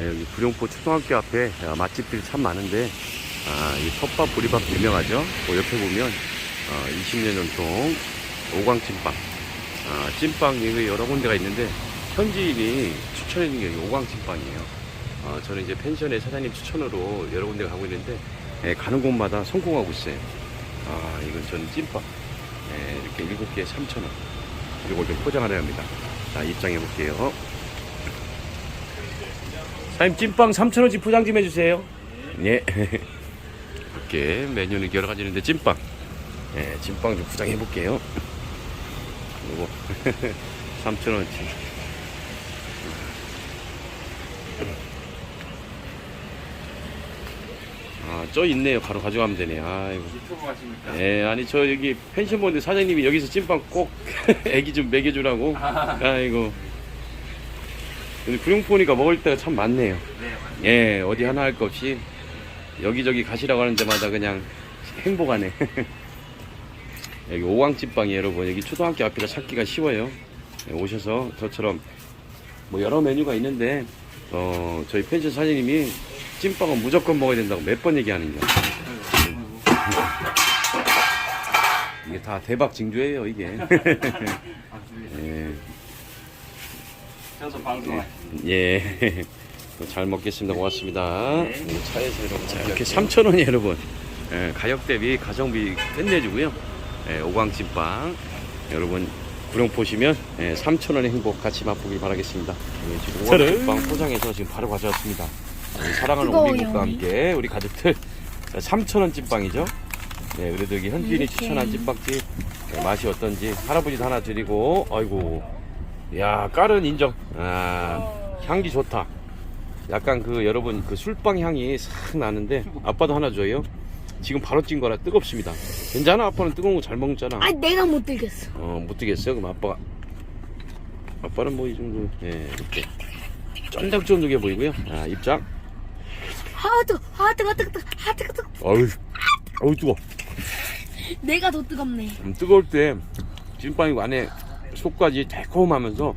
네, 여기 구룡포 초등학교 앞에 아, 맛집들이 참 많은데 아, 이 솥밥 보리밥 유명하죠. 그 옆에 보면 어, 20년 전통 오광찐빵 아, 찐빵이 여러 군데가 있는데 현지인이 추천해 준 게 오광찐빵이에요. 어, 저는 이제 펜션의 사장님 추천으로 여러 군데 가고 있는데 예, 가는 곳마다 성공하고 있어요. 아, 이건 저는 찐빵. 예, 이렇게 7개에 3,000원. 이걸 좀 포장하려 합니다. 자, 입장해 볼게요. 사장님, 찐빵 3,000원씩 포장 좀 해주세요. 예. 이렇게 메뉴는 여러 가지 있는데 찐빵. 예, 찐빵 좀 포장해 볼게요. 요거 3,000원치. 아, 쪄 있네요. 바로 가져가면 되네. 아이고. 유튜브 하십니까? 예, 아니 저 여기 펜션 보는데 사장님이 여기서 찐빵 꼭 애기 좀 먹여주라고. 아이고. 구룡포니까 먹을 데가 참 많네요. 네. 예, 어디 하나 할 것 없이 여기저기 가시라고 하는 데마다 그냥 행복하네. 여기 오광찐빵이 여러분 여기 초등학교 앞이라 찾기가 쉬워요. 예, 오셔서 저처럼 뭐 여러 메뉴가 있는데 어 저희 펜션 사장님이 찐빵은 무조건 먹어야 된다고 몇 번 얘기하는가. 이게 다 대박 징조예요 이게. 예. 방송. 예. 잘 먹겠습니다. 고맙습니다. 네. 네, 차에서 여러분 자, 이렇게 3,000원이 여러분 예, 가격 대비 가성비 끝내주고요. 예, 오광찐빵 여러분 구룡포 시면 예, 3,000원의 행복 같이 맛보길 바라겠습니다. 예, 지금 오광찐빵 포장해서 지금 바로 가져왔습니다. 우리 사랑하는 우리. 함께 우리 가족들 3,000원 찐빵이죠. 네, 그래도 여기 현지인이 이렇게. 추천한 찐빵집 네, 맛이 어떤지 할아버지도 하나 드리고 아이고 야 깔은 인정. 아 향기 좋다. 약간 그 여러분 그 술빵 향이 싹 나는데 아빠도 하나 줘요? 지금 바로 찐 거라 뜨겁습니다. 괜찮아? 아빠는 뜨거운 거 잘 먹잖아. 아 내가 못 들겠어. 어못 뜨겠어요? 그럼 아빠가. 아빠는 뭐 이 정도 예 이렇게 쫀득쫀득해 보이고요. 아 입장. 아 뜨거, 아 뜨거, 뜨거, 뜨거, 아 뜨거, 뜨거. 어우 어우 뜨거 내가 더 뜨겁네. 음, 뜨거울 때 찐빵이고 안에 속까지 달콤하면서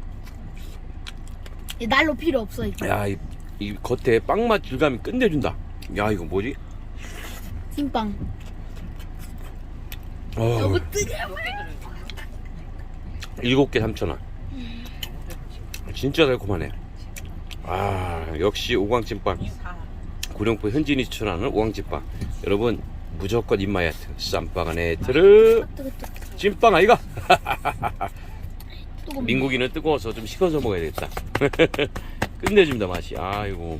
얘 난로 필요 없어 이거. 야, 이, 이 겉에 빵맛 질감이 끝내준다. 야, 이거 뭐지? 찐빵. 어, 너무 뜨거워. 일곱 개 3,000원. 진짜 달콤하네. 아, 역시 오광찐빵. 구룡포 현진이 추천하는 오광찐빵. 여러분, 무조건 입마야트. 쌈빵 안에. 뜨거, 뜨거, 찐빵 아이가? 뜨거. 민국이는 뜨거워서 좀 식어서 먹어야 되겠다. 끝내줍니다, 맛이. 아이고.